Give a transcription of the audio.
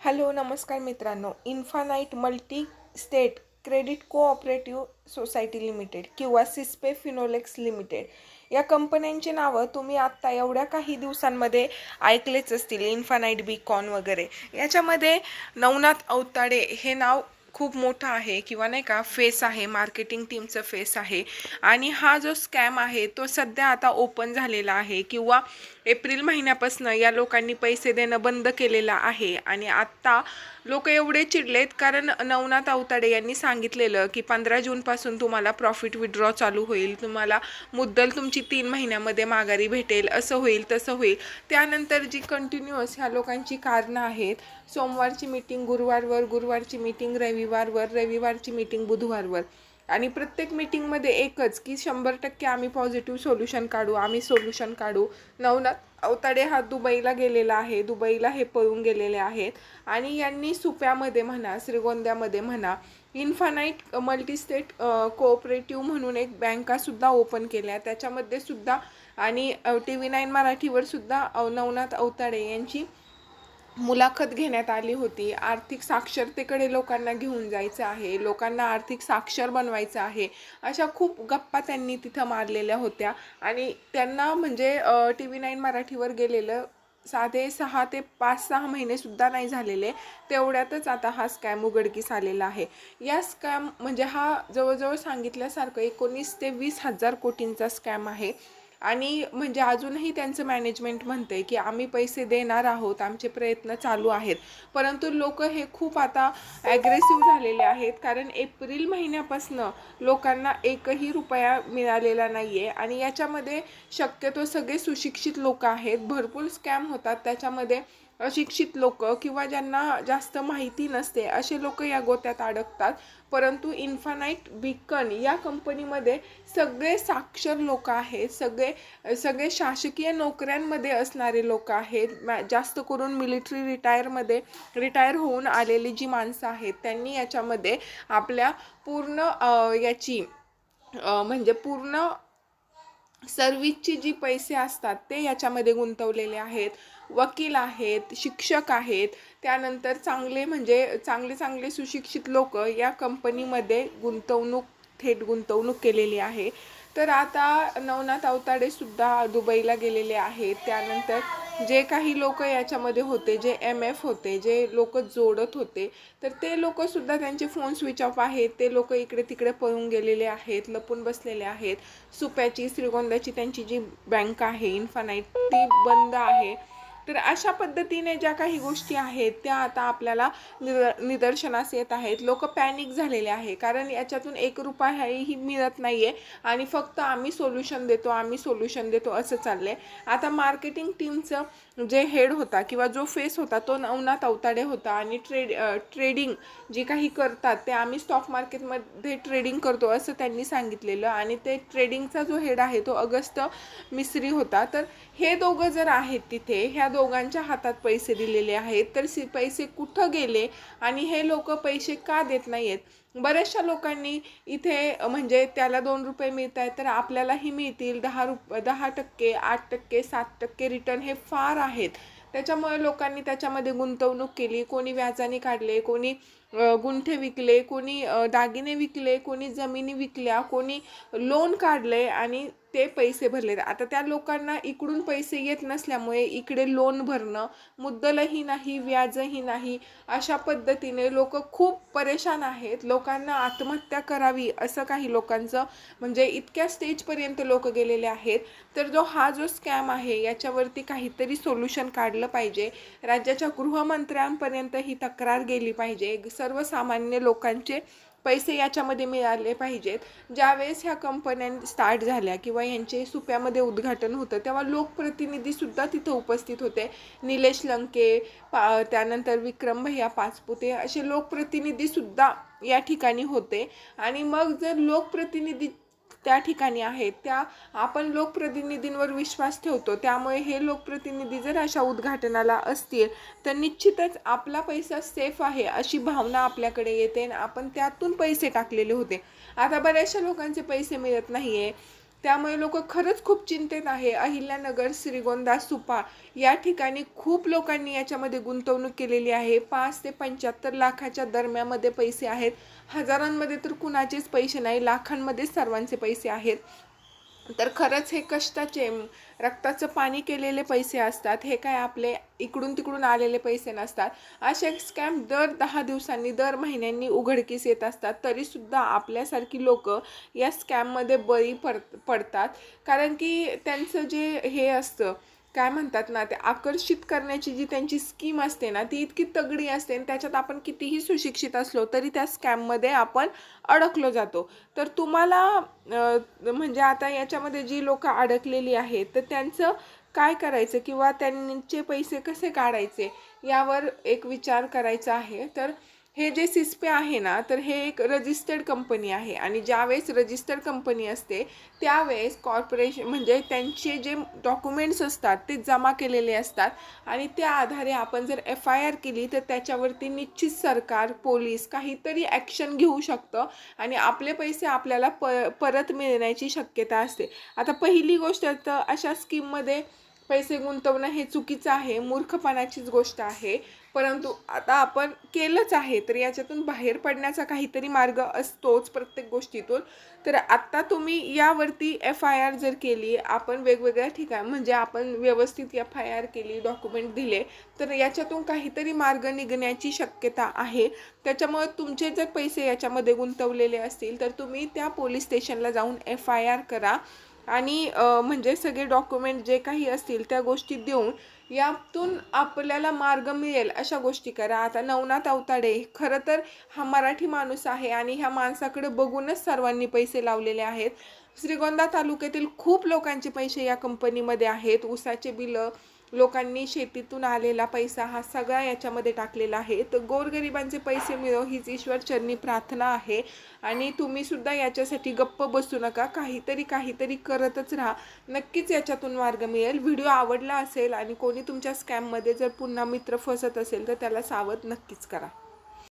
Hello नमस्कार मित्रांनो. Infinite multi state credit cooperative society limited किंवा सिस्पे फिनोलेक्स लिमिटेड या कंपन्यांची नावं तुम्ही आत्ता एवढ्या काही दिवसांमध्ये ऐकलेच असतील इन्फानाईट बीकॉन वगैरे. याच्यामध्ये नवनाथ अवताडे हे नाव खूप मोठं आहे किंवा नाही का फेस आहे मार्केटिंग टीमचं फेस आहे. आणि हा जो स्कॅम आहे तो सध्या आता ओपन झालेला आहे किंवा एप्रिल महिन्यापासून या लोकांनी पैसे देणं बंद केलेलं आहे. आणि आत्ता लोक एवढे चिडलेत कारण नवनाथ अवताडे यांनी सांगितलेलं की पंधरा जूनपासून तुम्हाला प्रॉफिट विड्रॉ चालू होईल. तुम्हाला मुद्दल तुमची तीन महिन्यामध्ये माघारी भेटेल. असं होईल तसं होईल. त्यानंतर जी कंटिन्युअस ह्या लोकांची कारणं आहेत सोमवारची मीटिंग गुरुवारवर गुरुवारची मीटिंग रविवारवर रविवारची मीटिंग बुधवारवर. आणि प्रत्येक मीटिंगमध्ये एकच की शंभर टक्के आम्ही पॉझिटिव्ह सोल्युशन काढू आम्ही सोल्युशन काढू. नवनाथ अवताडे हा दुबईला गेलेला आहे दुबईला हे पळून गेलेले आहेत. आणि यांनी सुप्यामध्ये म्हणा श्रीगोंद्यामध्ये म्हणा इन्फानाईट मल्टीस्टेट कोऑपरेटिव्ह म्हणून एक बँकासुद्धा ओपन केल्या. त्याच्यामध्ये सुद्धा आणि टी व्ही नाईन मराठीवर सुद्धा नवनाथ अवताडे यांची मुलाखत घेण्यात आली होती. आर्थिक साक्षरतेकडे लोकांना घेऊन जायचं आहे. लोकांना आर्थिक साक्षर बनवायचं आहे. अशा खूप गप्पा त्यांनी तिथं मारलेल्या होत्या. आणि त्यांना म्हणजे टी व्ही नाईन मराठीवर गेलेलं साधे सहा ते पाच सहा महिनेसुद्धा नाही झालेले. तेवढ्यातच आता हा स्कॅम उघडकीस आलेला आहे. या स्कॅम म्हणजे हा जवळजवळ सांगितल्यासारखं एकोणीस ते वीस हजार कोटींचा स्कॅम आहे. आणि म्हणजे अजूनही त्यांचं मॅनेजमेंट म्हणते की आम्ही पैसे देणार आहोत आमचे प्रयत्न चालू आहेत. परंतु लोक हे खूप आता ॲग्रेसिव्ह झालेले आहेत. कारण एप्रिल महिन्यापासनं लोकांना एकही रुपया मिळालेला नाही आहे आणि याच्यामध्ये शक्यतो सगळे सुशिक्षित लोक आहेत. भरपूर स्कॅम होतात. त्याच्यामध्ये अशिक्षित लोक किंवा ज्यांना जास्त माहिती नसते असे लोक या गोत्यात अडकतात. परंतु इन्फानाईट बिकन या कंपनीमध्ये सगळे साक्षर लोक आहेत सगळे सगळे शासकीय नोकऱ्यांमध्ये असणारे लोक आहेत. जास्त करून मिलिटरी रिटायरमध्ये रिटायर होऊन आलेली जी माणसं आहेत त्यांनी याच्यामध्ये आपल्या पूर्ण याची म्हणजे पूर्ण सर्विसची जी पैसे असतात ते याच्यामध्ये गुंतवलेले आहेत. वकील आहेत शिक्षक आहेत त्यानंतर चांगले म्हणजे चांगले चांगले सुशिक्षित लोक या कंपनीमध्ये गुंतवणूक थेट गुंतवणूक केलेली आहे. तर आता नवनाथ अवताडेसुद्धा दुबईला गेलेले आहेत. त्यानंतर जे काही लोक याच्यामध्ये होते जे एम एफ होते जे लोक जोडत होते तर ते लोकसुद्धा त्यांचे फोन स्विच ऑफ आहेत. ते लोक इकडे तिकडे पळून गेलेले आहेत लपून बसलेले आहेत. सुप्याची श्रीगोंद्याची त्यांची जी बँक आहे इन्फानाईट ती बंद आहे. तर अशा पद्धतीने ज्या काही गोष्टी आहेत त्या आता आपल्याला निद निदर्शनास येत आहेत. लोक पॅनिक झालेले आहे. कारण याच्यातून एक रुपयाही मिळत नाही आहे आणि फक्त आम्ही सोल्युशन देतो आम्ही सोल्युशन देतो असं चाललं आहे आता मार्केटिंग टीमचं जे हेड होता किंवा जो फेस होता तो नवनाथ अवताडे होता. आणि ट्रेड ट्रेडिंग जी काही करतात ते आम्ही स्टॉक मार्केटमध्ये ट्रेडिंग करतो असं त्यांनी सांगितलेलं. आणि ते ट्रेडिंगचा जो हेड आहे तो अगस्त मिस्त्री होता. तर हे दोघं जर आहेत तिथे ह्या दो दोघांच्या हातात पैसे दिलेले आहेत तर सी पैसे कुठं गेले आणि हे लोक पैसे का देत नाही आहेत बऱ्याचशा लोकांनी इथे म्हणजे त्याला दोन रुपये मिळत आहेत तर आपल्यालाही मिळतील. दहा रुप दहा टक्के आठ टक्के सात टक्के रिटर्न हे फार आहेत. त्याच्यामुळे लोकांनी त्याच्यामध्ये गुंतवणूक केली. कोणी व्याजाने काढले कोणी गुंठे विकले कोणी दागिने विकले कोणी जमिनी विकल्या कोणी लोन काढले आणि ते पैसे भरले आता त्या लोकांना इकडून पैसे येत नसल्यामुळे इकडे लोन भरणं मुद्दलही नाही व्याजही नाही. अशा पद्धतीने लोक खूप परेशान आहेत. लोकांना आत्महत्या करावी असं काही लोकांचं म्हणजे इतक्या स्टेजपर्यंत लोक गेलेले आहेत. तर जो हा जो स्कॅम आहे याच्यावरती काहीतरी सोल्युशन काढलं पाहिजे. राज्याच्या गृहमंत्र्यांपर्यंत ही तक्रार गेली पाहिजे. सर्वसामान्य लोकांचे पैसे याच्यामध्ये मिळाले पाहिजेत. ज्यावेळेस ह्या कंपन्या स्टार्ट झाल्या किंवा यांचे सुप्यामध्ये उद्घाटन होतं तेव्हा लोकप्रतिनिधीसुद्धा तिथं उपस्थित होते. निलेश लंके पा त्यानंतर विक्रम भैया पाचपुते असे लोकप्रतिनिधीसुद्धा या ठिकाणी होते. आणि मग जर लोकप्रतिनिधी त्या ठिकाणी आहेत. त्या आपण लोकप्रतिनिधींवर विश्वास ठेवतो. त्यामुळे हे लोकप्रतिनिधी जर अशा उद्घाटनाला असतील तर निश्चितच आपला पैसा सेफ आहे अशी भावना आपल्याकडे येते आणि आपण त्यातून पैसे टाकलेले होते. आता बऱ्याचशा लोकांचे पैसे मिळत नाही आहे त्यामुळे लोक खरंच खूप चिंतेत आहे. अहिल्यानगर श्रीगोंदा सुपा या ठिकाणी खूप लोकांनी याच्यामध्ये गुंतवणूक केलेली आहे. पाच ते पंच्याहत्तर लाखाच्या दरम्यामध्ये पैसे आहेत. हजारांमध्ये तर कुणाचेच पैसे नाही लाखांमध्येच सर्वांचे पैसे आहेत. तर खरंच हे कष्टाचे रक्ताचं पाणी केलेले पैसे असतात हे काय आपले इकडून तिकडून आलेले पैसे नसतात. असे स्कॅम दर दहा दिवसांनी दर महिन्यांनी उघडकीस येत असतात. तरीसुद्धा आपल्यासारखी लोक या स्कॅममध्ये बळी पड पडतात. कारण की त्यांचं जे हे असतं काय म्हणतात ना ते आकर्षित करण्याची जी त्यांची स्कीम असते ना ती इतकी तगडी असते आणि त्याच्यात आपण कितीही सुशिक्षित असलो तरी त्या स्कॅममध्ये आपण अडकलो जातो. तर तुम्हाला म्हणजे आता याच्यामध्ये जी लोक अडकलेली आहेत तर त्यांचं काय करायचं किंवा त्यांचे पैसे कसे काढायचे यावर एक विचार करायचा आहे. तर हे जे सिस्पे आहे ना तर हे एक रजिस्टर्ड कंपनी आहे. आणि ज्यावेळेस रजिस्टर्ड कंपनी असते त्यावेळेस कॉर्पोरेशन म्हणजे त्यांचे जे डॉक्युमेंट्स असतात ते जमा केलेले असतात. आणि त्या आधारे आपण जर एफ आय आर केली तर त्याच्यावरती निश्चित सरकार पोलीस काहीतरी ॲक्शन घेऊ शकतं. आणि आपले पैसे आपल्याला प परत मिळण्याची शक्यता असते. आता पहिली गोष्ट तर अशा स्कीममध्ये पैसे गुंतवणं हे चुकीचं आहे मूर्खपणाचीच गोष्ट आहे. परंतु आता आपण केलंच आहे तर याच्यातून बाहेर पडण्याचा काहीतरी मार्ग असतोच प्रत्येक गोष्टीतून. तर आत्ता तुम्ही यावरती एफ आय आर जर केली आपण वेगवेगळ्या ठिकाण म्हणजे आपण व्यवस्थित एफ आय आर केली डॉक्युमेंट दिले तर याच्यातून काहीतरी मार्ग निघण्याची शक्यता आहे. त्याच्यामुळे तुमचे जर पैसे याच्यामध्ये गुंतवलेले असतील तर तुम्ही त्या पोलीस स्टेशनला जाऊन एफ आय आर करा. आणि म्हणजे सगळे डॉक्युमेंट जे काही असतील त्या गोष्टी देऊन यातून आपल्याला मार्ग मिळेल अशा गोष्टी करा. आता नवनाथ अवताडे खरं तर हा मराठी माणूस आहे आणि ह्या माणसाकडे बघूनच सर्वांनी पैसे लावलेले आहेत. श्रीगोंदा तालुक्यातील खूप लोकांचे पैसे या कंपनीमध्ये आहेत. ऊसाचे बिलं लोकांनी शेतीतून आलेला पैसा हा सगळा याच्यामध्ये टाकलेला आहे. तर गोरगरिबांचे पैसे मिळो हीच ईश्वर चरणी प्रार्थना आहे. आणि तुम्ही सुद्धा याच्यासाठी गप्प बसू नका. काहीतरी काहीतरी करतच राहा. नक्कीच याच्यातून मार्ग मिळेल. व्हिडिओ आवडला असेल आणि कोणी तुमच्या स्कॅममध्ये जर पुन्हा मित्र फसत असेल तर त्याला सावध नक्कीच करा.